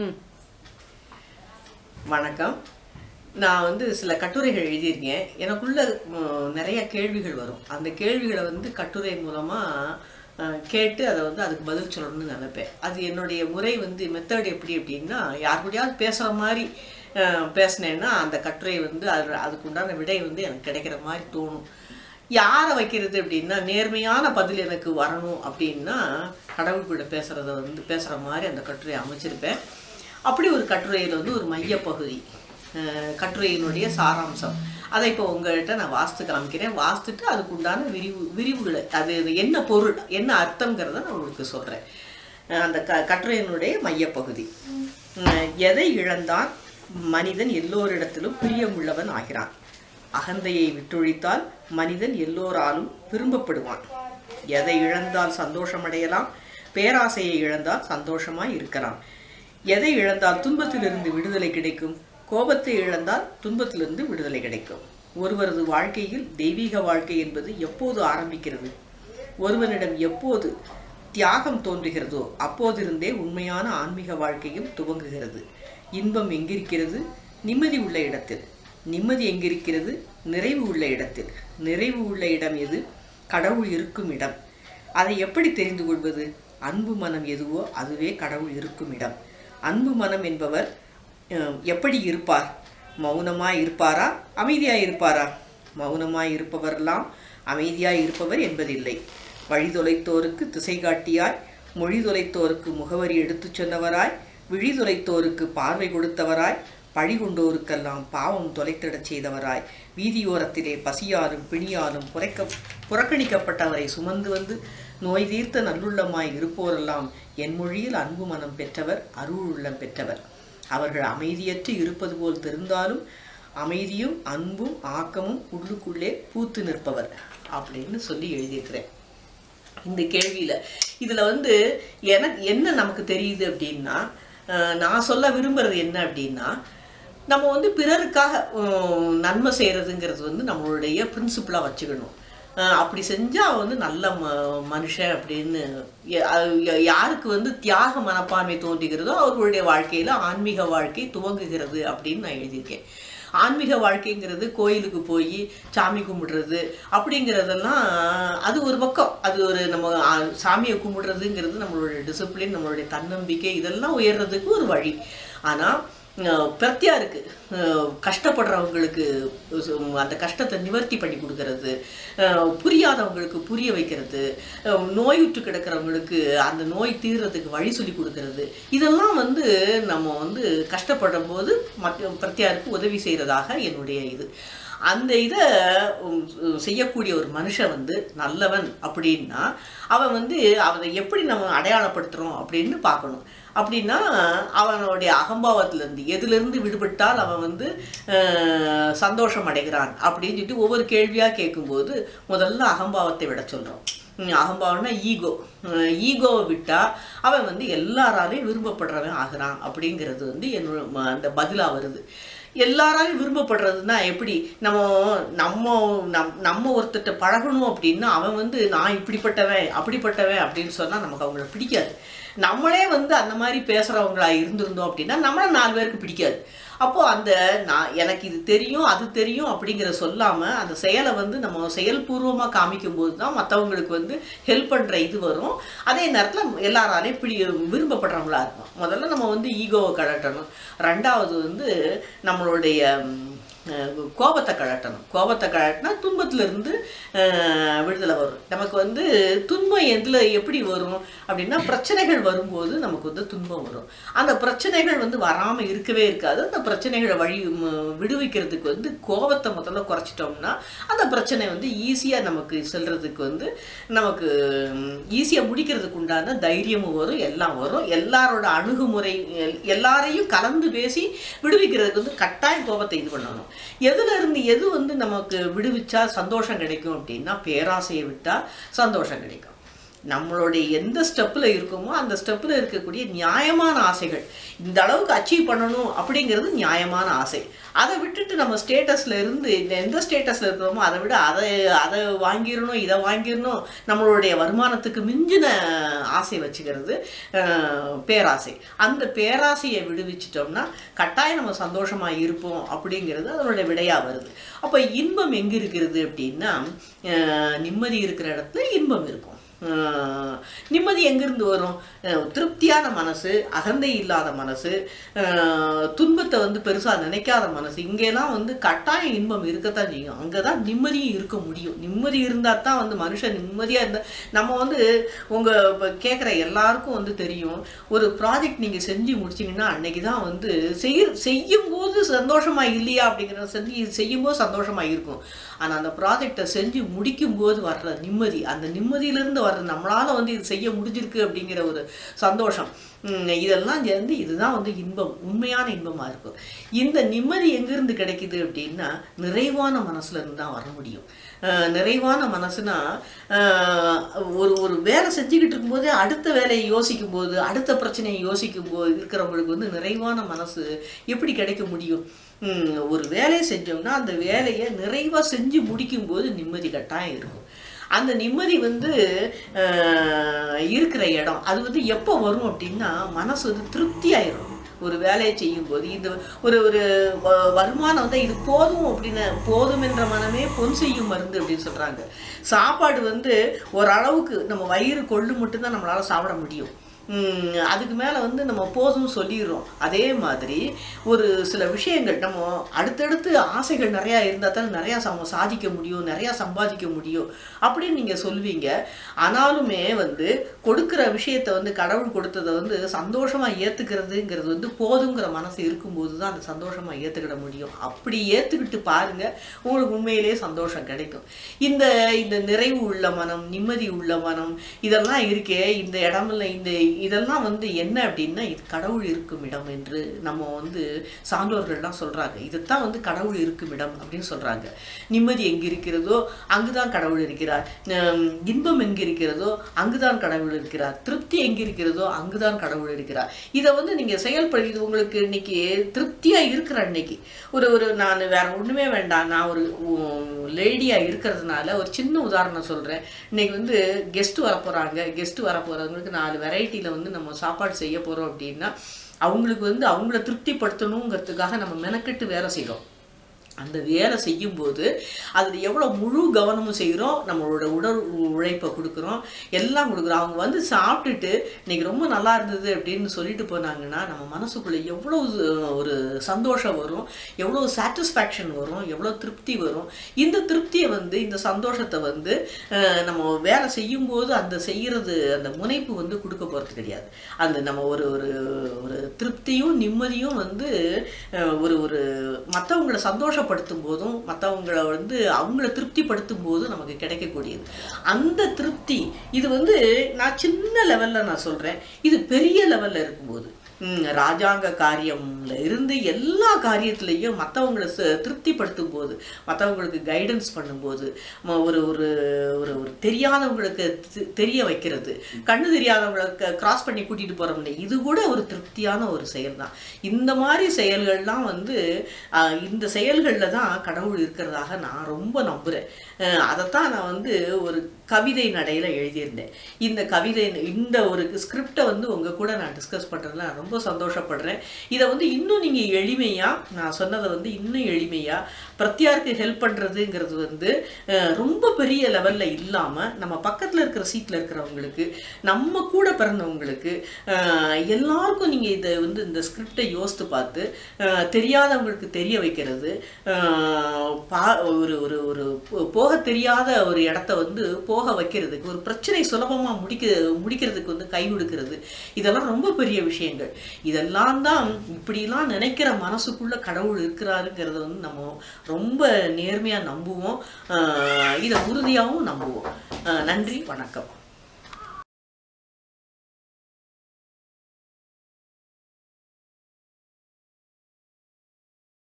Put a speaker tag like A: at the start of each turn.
A: ம். வணக்கம். நான் வந்து சில கட்டுரைகள் எழுதியிருக்கேன். எனக்குள்ள நிறைய கேள்விகள் வரும். அந்த கேள்விகளை வந்து கட்டுரை மூலமாக கேட்டு அதை வந்து அதுக்கு பதில் சொல்லணும்னு நினைப்பேன். அது என்னுடைய முறை வந்து மெத்தட் எப்படி அப்படின்னா யார் கூடயாவது பேசுகிற மாதிரி பேசினேன்னா அந்த கட்டுரை வந்து அது அதுக்குண்டான விடை வந்து எனக்கு கிடைக்கிற மாதிரி தோணும். யாரை வைக்கிறது அப்படின்னா நேர்மையான பதில் எனக்கு வரணும் அப்படின்னா கடவுள்கிட்ட பேசுகிறத வந்து பேசுகிற மாதிரி அந்த கட்டுரையை அமைச்சிருப்பேன். அப்படி ஒரு கட்டுரையில் வந்து ஒரு மையப்பகுதி கட்டுரையினுடைய சாராம்சம். அதை இப்போ உங்கள்கிட்ட நான் வாஸ்து காமிக்கிறேன். வாஸ்துட்டு அதுக்கு உண்டான விரிவு விரிவுகளை அது என்ன பொருள் என்ன அர்த்தங்கிறத நான் உங்களுக்கு சொல்கிறேன் அந்த க கட்டுரையினுடைய மையப்பகுதி. எதை இழந்தான் மனிதன் எல்லோரிடத்திலும் பிரியமுள்ளவன் ஆகிறான். அகந்தையை விட்டொழித்தால் மனிதன் எல்லோராலும் விரும்பப்படுவான். எதை இழந்தால் சந்தோஷமடையலாம்? பேராசையை இழந்தால் சந்தோஷமாய் இருக்கலாம். எதை இழந்தால் துன்பத்திலிருந்து விடுதலை கிடைக்கும்? கோபத்தை இழந்தால் துன்பத்திலிருந்து விடுதலை கிடைக்கும். ஒருவரது வாழ்க்கையில் தெய்வீக வாழ்க்கை என்பது எப்போது ஆரம்பிக்கிறது? ஒருவனிடம் எப்போது தியாகம் தோன்றுகிறதோ அப்போதிருந்தே உண்மையான ஆன்மீக வாழ்க்கையும் துவங்குகிறது. இன்பம் எங்கிருக்கிறது? நிம்மதி உள்ள இடத்தில். நிம்மதி எங்கிருக்கிறது? நிறைவு உள்ள இடத்தில். நிறைவு உள்ள இடம் எது? கடவுள் இருக்கும் இடம். அதை எப்படி தெரிந்து கொள்வது? அன்பு மனம் எதுவோ அதுவே கடவுள் இருக்கும் இடம். அன்பு மனம் என்பவர் எப்படி இருப்பார்? மௌனமாய் இருப்பாரா? அமைதியாக இருப்பாரா? மௌனமாய் இருப்பவரெல்லாம் அமைதியாக இருப்பவர் என்பதில்லை. வழி தொலைத்தோருக்கு திசை காட்டியாய் மொழி தொலைத்தோருக்கு முகவரி எடுத்துச் சொன்னவராய் விழி தொலைத்தோருக்கு பார்வை கொடுத்தவராய் பழி கொண்டோருக்கெல்லாம் பாவம் தொலைத்திடச் செய்தவராய் வீதியோரத்திலே பசியாலும் பிணியாலும் புறக்க புறக்கணிக்கப்பட்டவரை சுமந்து வந்து நோய் தீர்த்த நல்லுள்ளமாய் இருப்போரெல்லாம் என் மொழியில் அன்பு மனம் பெற்றவர் அருள் உள்ளம் பெற்றவர். அவர்கள் அமைதியற்று இருப்பது போல் தெரிந்தாலும் அமைதியும் அன்பும் ஆக்கமும் உள்ளுக்குள்ளே பூத்து நிற்பவர் அப்படின்னு சொல்லி எழுதியிருக்கிறேன். இந்த கேள்வியில் இதில் வந்து எனக்கு என்ன நமக்கு தெரியுது அப்படின்னா நான் சொல்ல விரும்புறது என்ன அப்படின்னா நம்ம வந்து பிறருக்காக நன்மை செய்கிறதுங்கிறது வந்து நம்மளுடைய பிரின்சிபலாக வச்சுக்கணும். அப்படி செஞ்சால் வந்து நல்ல ம மனுஷன் அப்படின்னு யாருக்கு வந்து தியாக மனப்பான்மை தோன்றுகிறதோ அவர்களுடைய வாழ்க்கையில் ஆன்மீக வாழ்க்கை துவங்குகிறது அப்படின்னு நான் எழுதியிருக்கேன். ஆன்மீக வாழ்க்கைங்கிறது கோயிலுக்கு போய் சாமி கும்பிடுறது அப்படிங்கிறதெல்லாம் அது ஒரு பக்கம். அது ஒரு நம்ம சாமியை கும்பிடுறதுங்கிறது நம்மளுடைய டிசிப்ளின் நம்மளுடைய தன்னம்பிக்கை இதெல்லாம் உயர்றதுக்கு ஒரு வழி. ஆனால் பிரத்யாருக்கு அஹ், கஷ்டப்படுறவங்களுக்கு சு- அந்த கஷ்டத்தை நிவர்த்தி பண்ணி கொடுக்கறது புரியாதவங்களுக்கு புரிய வைக்கிறது நோயுற்று கிடக்கிறவங்களுக்கு அந்த நோய் தீர்றதுக்கு வழி சொல்லி கொடுக்கறது. இதெல்லாம் வந்து நம்ம வந்து கஷ்டப்படும் போது மற்ற பிரத்தியாருக்கு உதவி செய்கிறதாக என்னுடைய இது. அந்த இதை செய்யக்கூடிய ஒரு மனுஷன் வந்து நல்லவன் அப்படின்னா அவன் வந்து அவனை எப்படி நம்ம அடையாளப்படுத்துகிறோம் அப்படின்னு பார்க்கணும். அப்படின்னா அவனுடைய அகம்பாவத்திலேருந்து எதுலேருந்து விடுபட்டால் அவன் வந்து சந்தோஷம் அடைகிறான் அப்படின்னு சொல்லிட்டு ஒவ்வொரு கேள்வியாக கேட்கும்போது முதல்ல அகம்பாவத்தை விட சொல்கிறோம் அகம்பாவம்னா ஈகோ. ஈகோவை விட்டால் அவன் வந்து எல்லாராலையும் விரும்பப்படுறவன் ஆகிறான் அப்படிங்கிறது வந்து என்னோட ம- அந்த பதிலாக வருது. எல்லாராலையும் விரும்பப்படுறதுன்னா எப்படி? நம்ம நம்ம நம் நம்ம ஒருத்தர்கிட்ட பழகணும் அப்படின்னா அவன் வந்து நான் இப்படிப்பட்டவன் அப்படிப்பட்டவன் அப்படின்னு சொன்னால் நமக்கு அவங்கள பிடிக்காது. நம்மளே வந்து அந்த மாதிரி பேசுகிறவங்களா இருந்திருந்தோம் அப்படின்னா நம்மளை நாலு பேருக்கு பிடிக்காது. அப்போது அந்த நான் எனக்கு இது தெரியும் அது தெரியும் அப்படிங்கிற சொல்லாமல் அந்த செயலை வந்து நம்ம செயல்பூர்வமாக காமிக்கும்போது தான் மற்றவங்களுக்கு வந்து ஹெல்ப் பண்ணுற இது வரும். அதே நேரத்தில் எல்லாராலையும் இப்படி விரும்பப்படுறவங்களா இருக்கும் முதல்ல நம்ம வந்து ஈகோவை கழட்டணும். ரெண்டாவது வந்து நம்மளுடைய கோபத்தை கழட்டணும். கோபத்தை கழட்டினா துன்பத்திலிருந்து விடுதலை வரும். நமக்கு வந்து துன்பம் எதில் எப்படி வரும் அப்படின்னா பிரச்சனைகள் வரும்போது நமக்கு வந்து துன்பம் வரும். அந்த பிரச்சனைகள் வந்து வராமல் இருக்கவே இருக்காது. அந்த பிரச்சனைகளை வழி விடுவிக்கிறதுக்கு வந்து கோபத்தை முதல்ல குறைச்சிட்டோம்னா அந்த பிரச்சனை வந்து ஈஸியாக நமக்கு செல்றதுக்கு வந்து நமக்கு ஈஸியாக முடிக்கிறதுக்கு உண்டான தைரியமும் வரும் எல்லாம் வரும். எல்லாரோட அணுகுமுறை எல்- எல்லாரையும் கலந்து பேசி விடுவிக்கிறதுக்கு வந்து கட்டாயம் கோபத்தை இது பண்ணணும். எதுலேருந்து எது வந்து நமக்கு விடுவிச்சா சந்தோஷம் கிடைக்கும் அப்படின்னா பேராசையை விட்டால் சந்தோஷம் கிடைக்கும். நம்மளுடைய எந்த ஸ்டெப்பில் இருக்கோமோ அந்த ஸ்டெப்பில் இருக்கக்கூடிய நியாயமான ஆசைகள். இந்த அளவுக்கு அச்சீவ் பண்ணணும் அப்படிங்கிறது நியாயமான ஆசை. அதை விட்டுட்டு நம்ம ஸ்டேட்டஸில் இருந்து இந்த எந்த ஸ்டேட்டஸில் இருக்கிறோமோ அதை விட அதை அதை வாங்கிடணும் இதை வாங்கிடணும் நம்மளுடைய வருமானத்துக்கு மிஞ்சின ஆசை வச்சுக்கிறது பேராசை. அந்த பேராசையை விடுவிச்சிட்டோம்னா கட்டாயம் நம்ம சந்தோஷமாக இருப்போம் அப்படிங்கிறது அதனுடைய விடையாக வருது. அப்போ இன்பம் எங்கே இருக்கிறது அப்படின்னா நிம்மதி இருக்கிற இடத்துல இன்பம் இருக்கும். நிம்மதி எங்கிருந்து வரும்? திருப்தியான மனசு அகந்தை இல்லாத மனசு துன்பத்தை வந்து பெருசாக நினைக்காத மனசு இங்கெல்லாம் வந்து கட்டாய இன்பம் இருக்கத்தான் செய்யும். அங்கே தான் நிம்மதியும் இருக்க முடியும். நிம்மதி இருந்தால் தான் வந்து மனுஷன் நிம்மதியாக இருந்தால் நம்ம வந்து உங்கள் இப்போ கேட்குற எல்லாருக்கும் வந்து தெரியும். ஒரு ப்ராஜெக்ட் நீங்கள் செஞ்சு முடிச்சிங்கன்னா அன்னைக்கு தான் வந்து செய்ய செய்யும்போது சந்தோஷமாக இல்லையா அப்படிங்கிற செஞ்சு செய்யும்போது சந்தோஷமாக இருக்கும். ஆனால் அந்த ப்ராஜெக்டை செஞ்சு முடிக்கும்போது வர்ற நிம்மதி. அந்த நிம்மதியிலேருந்து வருது நம்மளால் வந்து இது செய்ய முடிஞ்சிருக்கு அப்படிங்கிற ஒரு சந்தோஷம். இதெல்லாம் சேர்ந்து இதுதான் வந்து இன்பம் உண்மையான இன்பமாக இருக்கும். இந்த நிம்மதி எங்கேருந்து கிடைக்குது அப்படின்னா நிறைவான மனசுலேருந்து தான் வர முடியும். நிறைவான மனசுனா ஒரு ஒரு வேலை செஞ்சுக்கிட்டு இருக்கும்போதே அடுத்த வேலையை யோசிக்கும் போது அடுத்த பிரச்சனையை யோசிக்கும் போது இருக்கிறவங்களுக்கு வந்து நிறைவான மனசு எப்படி கிடைக்க முடியும்? ஒரு வேலையை செஞ்சோம்னா அந்த வேலையை நிறைவாக செஞ்சு முடிக்கும்போது நிம்மதி கட்டாயம் இருக்கும். அந்த நிம்மதி வந்து இருக்கிற இடம். அது வந்து எப்போ வரும் அப்படின்னா மனசு வந்து திருப்தி ஆயிரும் ஒரு வேலையை செய்யும்போது இது ஒரு ஒரு வ- வருமானம் வந்து இது போதும் அப்படின்னு போதும் என்ற மனமே பொன் செய்யும் மருந்து அப்படின்னு சொல்கிறாங்க சாப்பாடு வந்து ஓரளவுக்கு நம்ம வயிறு கொள்ளு மட்டும்தான் நம்மளால் சாப்பிட முடியும். அதுக்கு மேலே வந்து நம்ம போதும் சொல்லிடுறோம். அதே மாதிரி ஒரு சில விஷயங்கள் நம்ம அடுத்தடுத்து ஆசைகள் நிறையா இருந்தால் தான் நிறையா சம சாதிக்க முடியும் நிறையா சம்பாதிக்க முடியும் அப்படின்னு நீங்கள் சொல்வீங்க. ஆனாலுமே வந்து கொடுக்குற விஷயத்தை வந்து கடவுள் கொடுத்ததை வந்து சந்தோஷமாக ஏற்றுக்கிறதுங்கிறது வந்து போதுங்கிற மனசு இருக்கும்போது தான் அந்த சந்தோஷமாக ஏற்றுக்கிட முடியும். அப்படி ஏற்றுக்கிட்டு பாருங்கள் உங்களுக்கு உண்மையிலேயே சந்தோஷம் கிடைக்கும். இந்த இந்த நிறைவு உள்ள மனம் நிம்மதி உள்ள மனம் இதெல்லாம் இருக்கே இந்த இடமில் இந்த இதெல்லாம் வந்து என்ன அப்படின்னா இது கடவுள் இருக்கும் இடம் என்று நம்ம வந்து சான்றோர்கள்லாம் சொல்கிறாங்க இதுதான் வந்து கடவுள் இருக்கும் இடம் அப்படின்னு சொல்கிறாங்க நிம்மதி எங்கே இருக்கிறதோ அங்குதான் கடவுள் இருக்கிறார். இன்பம் எங்கே இருக்கிறதோ அங்குதான் கடவுள் இருக்கிறார். திருப்தி எங்கே இருக்கிறதோ அங்குதான் கடவுள் இருக்கிறார். இதை வந்து நீங்கள் செயல்படுத்தி உங்களுக்கு இன்னைக்கு திருப்தியாக இருக்கிற அன்னைக்கு. ஒரு ஒரு நான் வேற ஒன்றுமே வேண்டாம். நான் ஒரு லேடியாக இருக்கிறதுனால ஒரு சின்ன உதாரணம் சொல்கிறேன் இன்னைக்கு வந்து கெஸ்ட் வரப்போகிறாங்க கெஸ்ட் வரப்போகிறவங்களுக்கு நாலு வெரைட்டி வெரைட்டியில வந்து நம்ம சாப்பாடு செய்ய போறோம் அப்படின்னா அவங்களுக்கு வந்து அவங்கள திருப்திப்படுத்தணுங்கிறதுக்காக நம்ம மெனக்கெட்டு வேலை செய்கிறோம் அந்த வேலை செய்யும்போது அதில் எவ்வளோ முழு கவனமும் செய்கிறோம் நம்மளோட உடல் உழைப்பை கொடுக்குறோம் எல்லாம் கொடுக்குறோம். அவங்க வந்து சாப்பிட்டுட்டு இன்னைக்கு ரொம்ப நல்லா இருந்தது அப்படின்னு சொல்லிட்டு போனாங்கன்னா நம்ம மனசுக்குள்ளே எவ்வளோ ஒரு சந்தோஷம் வரும் எவ்வளோ சாட்டிஸ்ஃபேக்ஷன் வரும் எவ்வளோ திருப்தி வரும். இந்த திருப்தியை வந்து இந்த சந்தோஷத்தை வந்து நம்ம வேலை செய்யும்போது அந்த செய்கிறது அந்த முனைப்பு வந்து கொடுக்க போகிறது கிடையாது. அந்த நம்ம ஒரு ஒரு ஒரு திருப்தியும் நிம்மதியும் வந்து ஒரு ஒரு ஒரு மற்றவங்களை சந்தோஷப்படுத்தும் போதும் மற்றவங்களை வந்து அவங்கள திருப்திப்படுத்தும் போதும் நமக்கு கிடைக்கக்கூடியது. அந்த திருப்தி இது வந்து நான் சின்ன லெவலில் நான் சொல்கிறேன் இது பெரிய லெவலில் இருக்கும்போது ராஜாங்க காரியம்ல இருந்து எல்லா காரியத்திலையும் மற்றவங்களை திருப்திப்படுத்தும் போது மற்றவங்களுக்கு கைடன்ஸ் பண்ணும்போது ம- ஒரு ஒரு ஒரு ஒரு தெரியாதவங்களுக்கு தெரிய வைக்கிறது. கண்ணு தெரியாதவங்களுக்கு கிராஸ் பண்ணி கூட்டிட்டு போறோம்ல இது கூட ஒரு திருப்தியான ஒரு செயல் தான் இந்த மாதிரி செயல்கள்லாம் வந்து இந்த செயல்களில் தான் கடவுள் இருக்கிறதாக நான் ரொம்ப நம்புகிறேன் அதைத்தான் நான் வந்து ஒரு கவிதை நடையில் எழுதியிருந்தேன். இந்த கவிதை இந்த ஒரு ஸ்கிரிப்டை வந்து உங்கள் கூட நான் டிஸ்கஸ் பண்ணுறதுல நான் ரொம்ப சந்தோஷப்படுறேன். இதை வந்து இன்னும் நீங்கள் எளிமையாக நான் சொன்னதை வந்து இன்னும் எளிமையாக பிரத்யாருக்கு ஹெல்ப் பண்ணுறதுங்கிறது வந்து ரொம்ப பெரிய லெவலில் இல்லாமல் நம்ம பக்கத்தில் இருக்கிற சீட்டில் இருக்கிறவங்களுக்கு நம்ம கூட பிறந்தவங்களுக்கு எல்லாருக்கும் நீங்கள் இதை வந்து இந்த ஸ்கிரிப்டை யோசித்து பார்த்து தெரியாதவங்களுக்கு தெரிய வைக்கிறது பா ஒரு ஒரு ஒரு போக தெரியாத ஒரு இடத்த வந்து போக வைக்கிறதுக்கு ஒரு பிரச்சனை சுலபமாக முடிக்க முடிக்கிறதுக்கு வந்து கை கொடுக்கிறது இதெல்லாம் ரொம்ப பெரிய விஷயங்கள். இதெல்லாம் தான் இப்படிலாம் நினைக்கிற மனசுக்குள்ள கடவுள் இருக்கிறாருங்கிறத வந்து நம்ம ரொம்ப நேர்மையாக நம்புவோம். இதை உறுதியாகவும் நம்புவோம். நன்றி வணக்கம்.